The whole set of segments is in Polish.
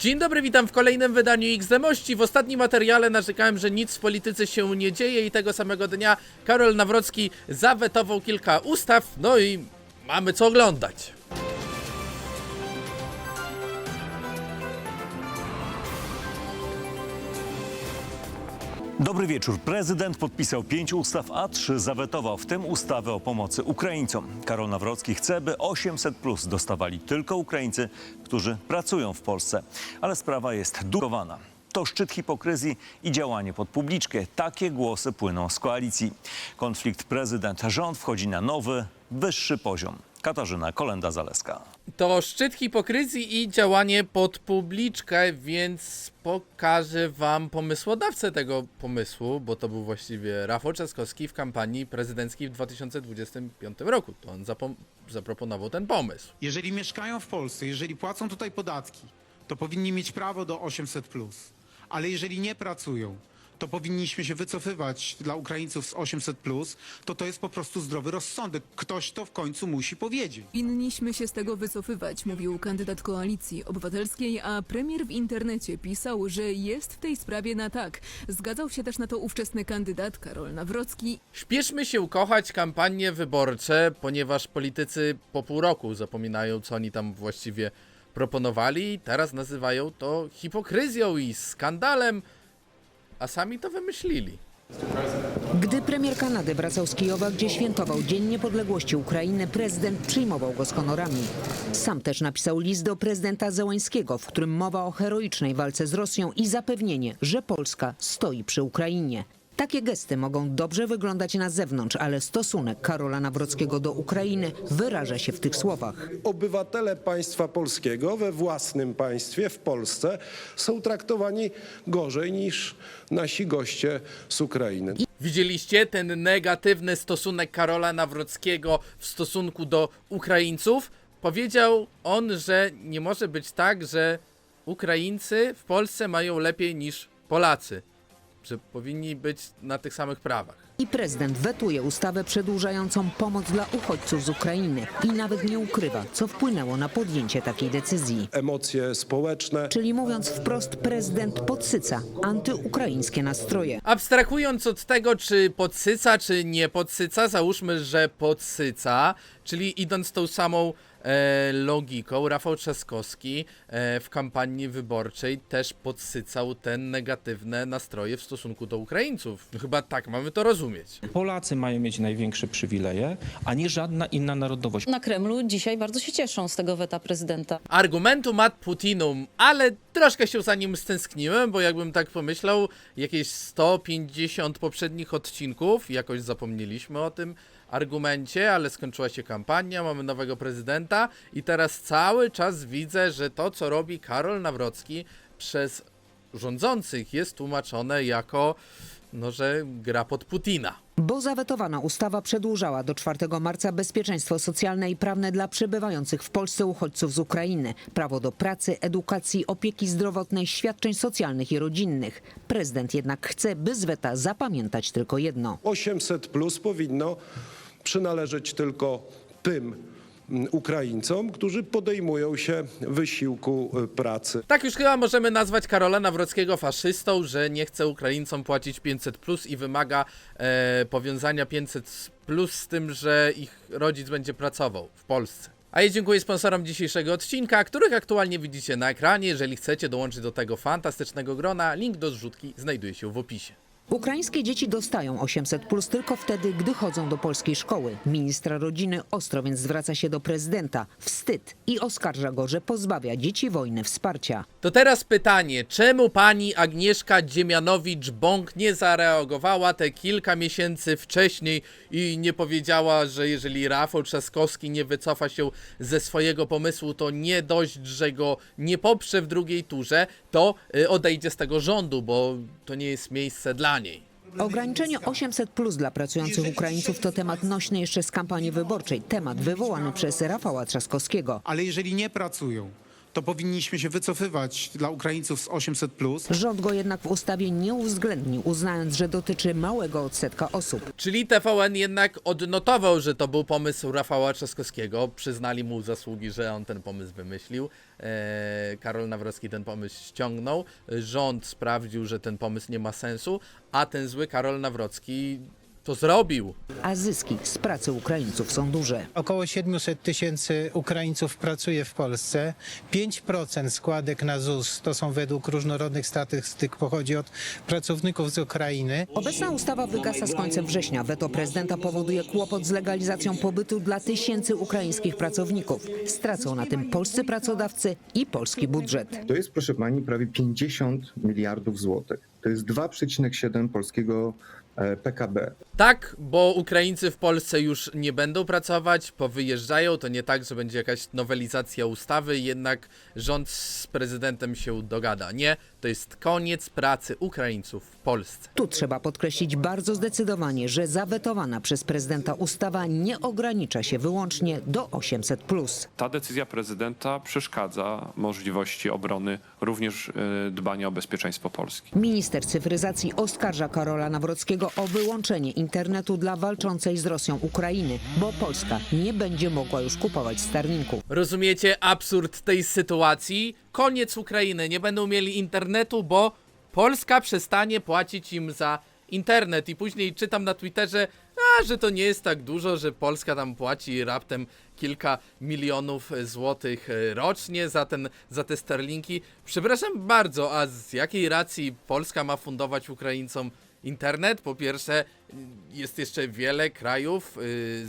Dzień dobry, witam w kolejnym wydaniu XDMości. W ostatnim materiale narzekałem, że nic w polityce się nie dzieje i tego samego dnia Karol Nawrocki zawetował kilka ustaw, no i mamy co oglądać. Dobry wieczór. Prezydent podpisał pięć ustaw, a trzy zawetował, w tym ustawę o pomocy Ukraińcom. Karol Nawrocki chce, by 800 plus dostawali tylko Ukraińcy, którzy pracują w Polsce. Ale sprawa jest dukowana. To szczyt hipokryzji i działanie pod publiczkę. Takie głosy płyną z koalicji. Konflikt prezydent-rząd wchodzi na nowy, wyższy poziom. Katarzyna Kolenda-Zaleska. To szczyt hipokryzji i działanie pod publiczkę, więc pokażę wam pomysłodawcę tego pomysłu, bo to był właściwie Rafał Trzaskowski w kampanii prezydenckiej w 2025 roku. To on zaproponował ten pomysł. Jeżeli mieszkają w Polsce, jeżeli płacą tutaj podatki, to powinni mieć prawo do 800. Ale jeżeli nie pracują, to powinniśmy się wycofywać dla Ukraińców z 800, to to jest po prostu zdrowy rozsądek. Ktoś to w końcu musi powiedzieć. Powinniśmy się z tego wycofywać, mówił kandydat koalicji obywatelskiej, a premier w internecie pisał, że jest w tej sprawie na tak. Zgadzał się też na to ówczesny kandydat Karol Nawrocki Śpieszmy się kochać kampanie wyborcze, ponieważ politycy po pół roku zapominają, co oni tam właściwie proponowali. Teraz nazywają to hipokryzją i skandalem, a sami to wymyślili. Gdy premier Kanady wracał z Kijowa, gdzie świętował Dzień Niepodległości Ukrainy, prezydent przyjmował go z honorami. Sam też napisał list do prezydenta Zełańskiego, w którym mowa o heroicznej walce z Rosją i zapewnienie, że Polska stoi przy Ukrainie. Takie gesty mogą dobrze wyglądać na zewnątrz, ale stosunek Karola Nawrockiego do Ukrainy wyraża się w tych słowach. obywatele państwa polskiego we własnym państwie, w Polsce, są traktowani gorzej niż nasi goście z Ukrainy. Widzieliście ten negatywny stosunek Karola Nawrockiego w stosunku do Ukraińców? Powiedział on, że nie może być tak, że Ukraińcy w Polsce mają lepiej niż Polacy. Że powinni być na tych samych prawach. I prezydent wetuje ustawę przedłużającą pomoc dla uchodźców z Ukrainy i nawet nie ukrywa, co wpłynęło na podjęcie takiej decyzji. Emocje społeczne. Czyli mówiąc wprost, prezydent podsyca antyukraińskie nastroje. Abstrahując od tego, czy podsyca, czy nie podsyca, załóżmy, że podsyca, czyli idąc tą samą logiką, Rafał Trzaskowski e, w kampanii wyborczej też podsycał te negatywne nastroje w stosunku do Ukraińców. No chyba tak mamy to rozumieć. Polacy mają mieć największe przywileje, a nie żadna inna narodowość. Na Kremlu dzisiaj bardzo się cieszą z tego weta prezydenta. Argumentum ad Putinum, ale troszkę się za nim stęskniłem, bo jakbym tak pomyślał, jakieś 150 poprzednich odcinków, jakoś zapomnieliśmy o tym argumencie, ale skończyła się kampania, mamy nowego prezydenta i teraz cały czas widzę, że to, co robi Karol Nawrocki przez rządzących jest tłumaczone jako, no, że gra pod Putina. Bo zawetowana ustawa przedłużała do 4 marca bezpieczeństwo socjalne i prawne dla przebywających w Polsce uchodźców z Ukrainy, prawo do pracy, edukacji, opieki zdrowotnej, świadczeń socjalnych i rodzinnych. Prezydent jednak chce, by z weta zapamiętać tylko jedno. 800 plus powinno przynależeć tylko tym mm, Ukraińcom, którzy podejmują się wysiłku y, pracy. Tak już chyba możemy nazwać Karola Nawrockiego faszystą, że nie chce Ukraińcom płacić 500 plus i wymaga e, powiązania 500 plus z tym, że ich rodzic będzie pracował w Polsce. A ja dziękuję sponsorom dzisiejszego odcinka, których aktualnie widzicie na ekranie. Jeżeli chcecie dołączyć do tego fantastycznego grona, link do zrzutki znajduje się w opisie. Ukraińskie dzieci dostają 800 plus tylko wtedy, gdy chodzą do polskiej szkoły. Ministra rodziny ostro więc zwraca się do prezydenta. Wstyd i oskarża go, że pozbawia dzieci wojny wsparcia. To teraz pytanie, czemu pani Agnieszka Dziemianowicz-Bąk nie zareagowała te kilka miesięcy wcześniej i nie powiedziała, że jeżeli Rafał Trzaskowski nie wycofa się ze swojego pomysłu, to nie dość, że go nie poprze w drugiej turze, to y, odejdzie z tego rządu, bo to nie jest miejsce dla niej. Ograniczenie 800 plus dla pracujących Ukraińców to temat nośny jeszcze z kampanii wyborczej. Temat wywołany przez Rafała Trzaskowskiego. Ale jeżeli nie pracują, to powinniśmy się wycofywać dla Ukraińców z 800+. Rząd go jednak w ustawie nie uwzględnił, uznając, że dotyczy małego odsetka osób. Czyli TVN jednak odnotował, że to był pomysł Rafała Trzaskowskiego. Przyznali mu zasługi, że on ten pomysł wymyślił. Eee, Karol Nawrocki ten pomysł ściągnął. Rząd sprawdził, że ten pomysł nie ma sensu, a ten zły Karol Nawrocki to zrobił. A zyski z pracy Ukraińców są duże. Około 700 tysięcy Ukraińców pracuje w Polsce. 5% składek na ZUS to są według różnorodnych statystyk pochodzi od pracowników z Ukrainy. Obecna ustawa wygasa z końcem września. Weto prezydenta powoduje kłopot z legalizacją pobytu dla tysięcy ukraińskich pracowników. Stracą na tym polscy pracodawcy i polski budżet. To jest, proszę pani, prawie 50 miliardów złotych. To jest 2,7 polskiego e, PKB. Tak, bo Ukraińcy w Polsce już nie będą pracować, powyjeżdżają. To nie tak, że będzie jakaś nowelizacja ustawy, jednak rząd z prezydentem się dogada. Nie, to jest koniec pracy Ukraińców w Polsce. Tu trzeba podkreślić bardzo zdecydowanie, że zawetowana przez prezydenta ustawa nie ogranicza się wyłącznie do 800+. Ta decyzja prezydenta przeszkadza możliwości obrony, również y, dbania o bezpieczeństwo Polski. Minister cyfryzacji oskarża Karola Nawrockiego o wyłączenie internetu dla walczącej z Rosją Ukrainy, bo Polska nie będzie mogła już kupować Starlinku. Rozumiecie absurd tej sytuacji? Koniec Ukrainy, nie będą mieli internetu, bo Polska przestanie płacić im za internet. I później czytam na Twitterze, a, że to nie jest tak dużo, że Polska tam płaci raptem kilka milionów złotych e, rocznie za, ten, za te sterlinki. Przepraszam bardzo, a z jakiej racji Polska ma fundować Ukraińcom internet? Po pierwsze, jest jeszcze wiele krajów y,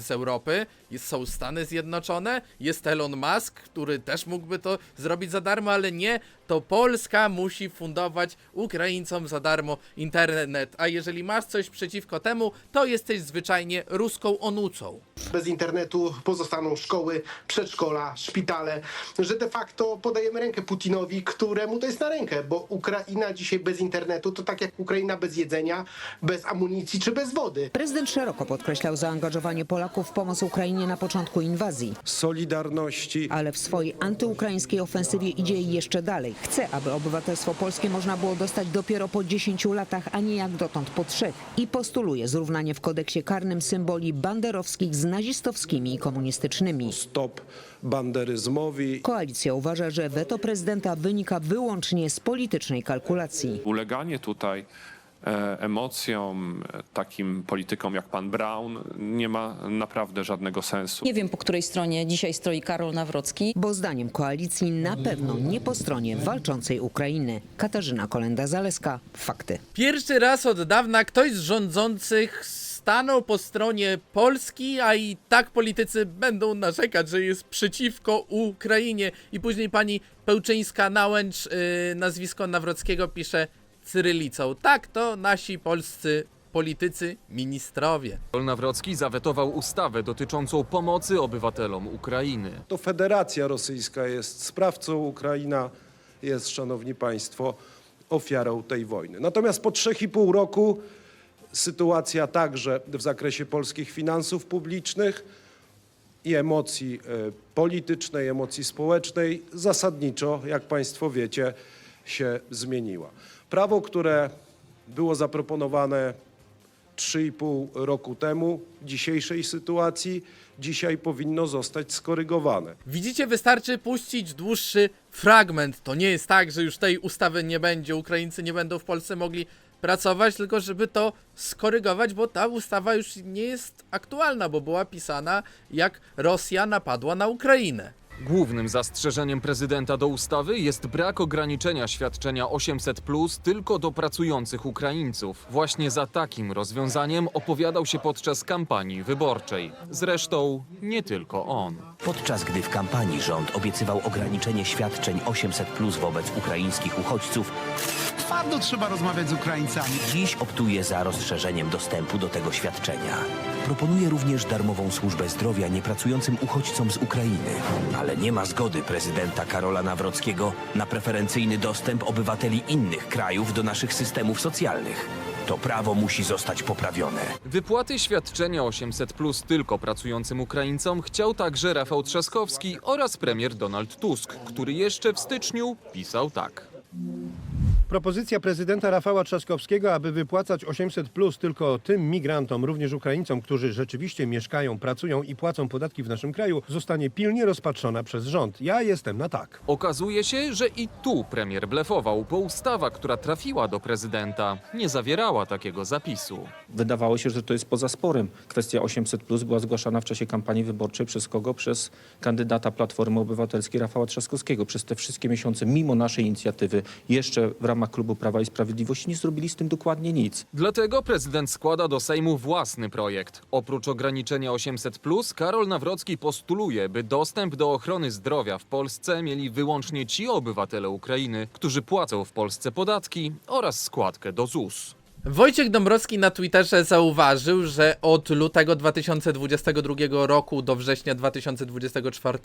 z Europy, jest, są Stany Zjednoczone, jest Elon Musk, który też mógłby to zrobić za darmo, ale nie, to Polska musi fundować Ukraińcom za darmo internet, a jeżeli masz coś przeciwko temu, to jesteś zwyczajnie ruską onucą. Bez internetu pozostaną szkoły, przedszkola, szpitale, że de facto podajemy rękę Putinowi, któremu to jest na rękę, bo Ukraina dzisiaj bez internetu to tak jak Ukraina bez jedzenia, bez amunicji czy bez wody. Prezydent szeroko podkreślał zaangażowanie Polaków w pomoc Ukrainie na początku inwazji, Solidarności. ale w swojej antyukraińskiej ofensywie idzie jeszcze dalej. Chce, aby obywatelstwo polskie można było dostać dopiero po 10 latach, a nie jak dotąd po trzech. I postuluje zrównanie w kodeksie karnym symboli banderowskich z nazistowskimi i komunistycznymi. Stop banderyzmowi. Koalicja uważa, że weto prezydenta wynika wyłącznie z politycznej kalkulacji. Uleganie tutaj emocjom, e, takim politykom jak pan Brown, nie ma naprawdę żadnego sensu. Nie wiem, po której stronie dzisiaj stoi Karol Nawrocki. Bo zdaniem koalicji na pewno nie po stronie walczącej Ukrainy. Katarzyna Kolenda-Zaleska, fakty. Pierwszy raz od dawna ktoś z rządzących stanął po stronie Polski, a i tak politycy będą narzekać, że jest przeciwko Ukrainie. I później pani Pełczyńska-Nałęcz, yy, nazwisko Nawrockiego, pisze cyrylicą. Tak, to nasi polscy politycy, ministrowie. Nawrocki zawetował ustawę dotyczącą pomocy obywatelom Ukrainy. To Federacja Rosyjska jest sprawcą, Ukraina jest, szanowni państwo, ofiarą tej wojny. Natomiast po trzech i pół roku sytuacja także w zakresie polskich finansów publicznych i emocji e, politycznej, emocji społecznej zasadniczo, jak państwo wiecie, się zmieniła. Prawo, które było zaproponowane 3,5 roku temu, dzisiejszej sytuacji, dzisiaj powinno zostać skorygowane. Widzicie, wystarczy puścić dłuższy fragment. To nie jest tak, że już tej ustawy nie będzie, Ukraińcy nie będą w Polsce mogli pracować, tylko żeby to skorygować, bo ta ustawa już nie jest aktualna, bo była pisana jak Rosja napadła na Ukrainę. Głównym zastrzeżeniem prezydenta do ustawy jest brak ograniczenia świadczenia 800 tylko do pracujących Ukraińców. Właśnie za takim rozwiązaniem opowiadał się podczas kampanii wyborczej. Zresztą nie tylko on. Podczas gdy w kampanii rząd obiecywał ograniczenie świadczeń 800 wobec ukraińskich uchodźców, twardo trzeba rozmawiać z Ukraińcami. Dziś optuje za rozszerzeniem dostępu do tego świadczenia. Proponuje również darmową służbę zdrowia niepracującym uchodźcom z Ukrainy. Ale nie ma zgody prezydenta Karola Nawrockiego na preferencyjny dostęp obywateli innych krajów do naszych systemów socjalnych. To prawo musi zostać poprawione. Wypłaty świadczenia 800 plus tylko pracującym Ukraińcom chciał także Rafał Trzaskowski oraz premier Donald Tusk, który jeszcze w styczniu pisał tak. Propozycja prezydenta Rafała Trzaskowskiego, aby wypłacać 800 plus tylko tym migrantom, również Ukraińcom, którzy rzeczywiście mieszkają, pracują i płacą podatki w naszym kraju, zostanie pilnie rozpatrzona przez rząd. Ja jestem na tak. Okazuje się, że i tu premier blefował, bo ustawa, która trafiła do prezydenta, nie zawierała takiego zapisu. Wydawało się, że to jest poza sporem. Kwestia 800 plus była zgłaszana w czasie kampanii wyborczej przez kogo? Przez kandydata Platformy Obywatelskiej Rafała Trzaskowskiego. Przez te wszystkie miesiące, mimo naszej inicjatywy, jeszcze w ramach klubu Prawa i Sprawiedliwości nie zrobili z tym dokładnie nic. Dlatego prezydent składa do Sejmu własny projekt. Oprócz ograniczenia 800, Karol Nawrocki postuluje, by dostęp do ochrony zdrowia w Polsce mieli wyłącznie ci obywatele Ukrainy, którzy płacą w Polsce podatki oraz składkę do ZUS. Wojciech Dąbrowski na Twitterze zauważył, że od lutego 2022 roku do września 2024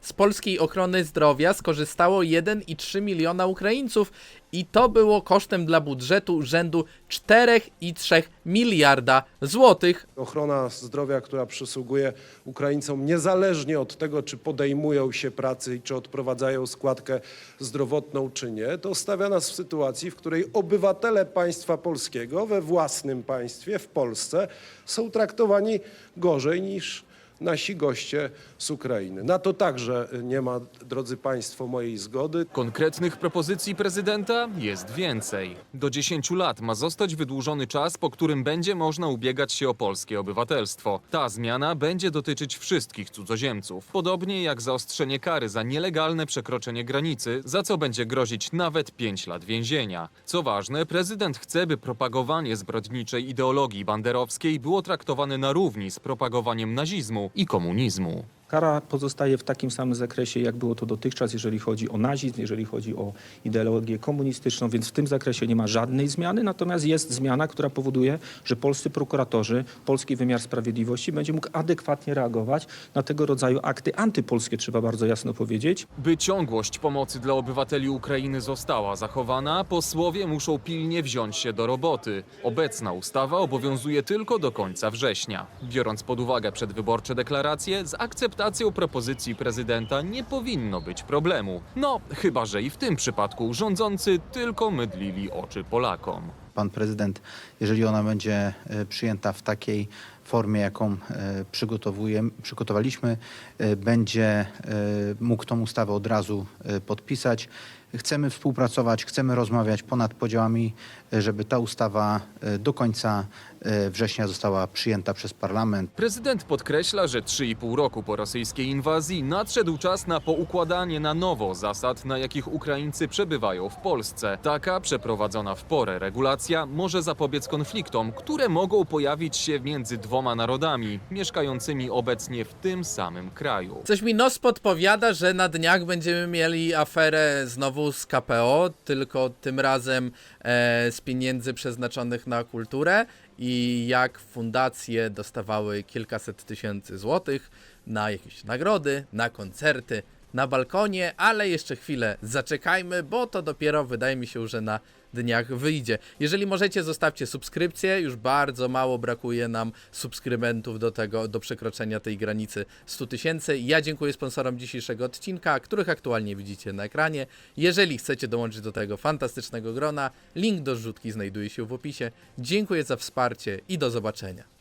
z polskiej ochrony zdrowia skorzystało 1,3 miliona Ukraińców i to było kosztem dla budżetu rzędu 4,3 miliarda złotych. Ochrona zdrowia, która przysługuje Ukraińcom niezależnie od tego, czy podejmują się pracy i czy odprowadzają składkę zdrowotną, czy nie, to stawia nas w sytuacji, w której obywatele państwa polskiego we własnym państwie, w Polsce, są traktowani gorzej niż nasi goście z Ukrainy. Na to także nie ma, drodzy Państwo, mojej zgody. Konkretnych propozycji prezydenta jest więcej. Do 10 lat ma zostać wydłużony czas, po którym będzie można ubiegać się o polskie obywatelstwo. Ta zmiana będzie dotyczyć wszystkich cudzoziemców. Podobnie jak zaostrzenie kary za nielegalne przekroczenie granicy, za co będzie grozić nawet 5 lat więzienia. Co ważne, prezydent chce, by propagowanie zbrodniczej ideologii banderowskiej było traktowane na równi z propagowaniem nazizmu i komunizmu. Kara pozostaje w takim samym zakresie, jak było to dotychczas, jeżeli chodzi o nazizm, jeżeli chodzi o ideologię komunistyczną, więc w tym zakresie nie ma żadnej zmiany, natomiast jest zmiana, która powoduje, że polscy prokuratorzy, polski wymiar sprawiedliwości będzie mógł adekwatnie reagować na tego rodzaju akty antypolskie, trzeba bardzo jasno powiedzieć. By ciągłość pomocy dla obywateli Ukrainy została zachowana, posłowie muszą pilnie wziąć się do roboty. Obecna ustawa obowiązuje tylko do końca września. Biorąc pod uwagę przedwyborcze deklaracje, z akceptacją propozycji prezydenta nie powinno być problemu. No, chyba że i w tym przypadku rządzący tylko mydlili oczy Polakom. Pan prezydent, jeżeli ona będzie e, przyjęta w takiej formie, jaką e, przygotowujemy, przygotowaliśmy, e, będzie mógł tą ustawę od razu podpisać. Chcemy współpracować, chcemy rozmawiać ponad podziałami, e, żeby ta ustawa e, do końca e, września została przyjęta przez parlament. Prezydent podkreśla, że 3,5 roku po rosyjskiej inwazji nadszedł czas na poukładanie na nowo zasad, na jakich Ukraińcy przebywają w Polsce. Taka przeprowadzona w porę regulacja może zapobiec konfliktom, które mogą pojawić się między dwoma narodami mieszkającymi obecnie w tym samym kraju. Coś mi nos podpowiada, że na dniach będziemy mieli aferę znowu z KPO, tylko tym razem e, z pieniędzy przeznaczonych na kulturę i jak fundacje dostawały kilkaset tysięcy złotych na jakieś nagrody, na koncerty, na balkonie, ale jeszcze chwilę zaczekajmy, bo to dopiero wydaje mi się, że na dniach wyjdzie. Jeżeli możecie, zostawcie subskrypcję, już bardzo mało brakuje nam subskrybentów do tego, do przekroczenia tej granicy 100 tysięcy. Ja dziękuję sponsorom dzisiejszego odcinka, których aktualnie widzicie na ekranie. Jeżeli chcecie dołączyć do tego fantastycznego grona, link do zrzutki znajduje się w opisie. Dziękuję za wsparcie i do zobaczenia.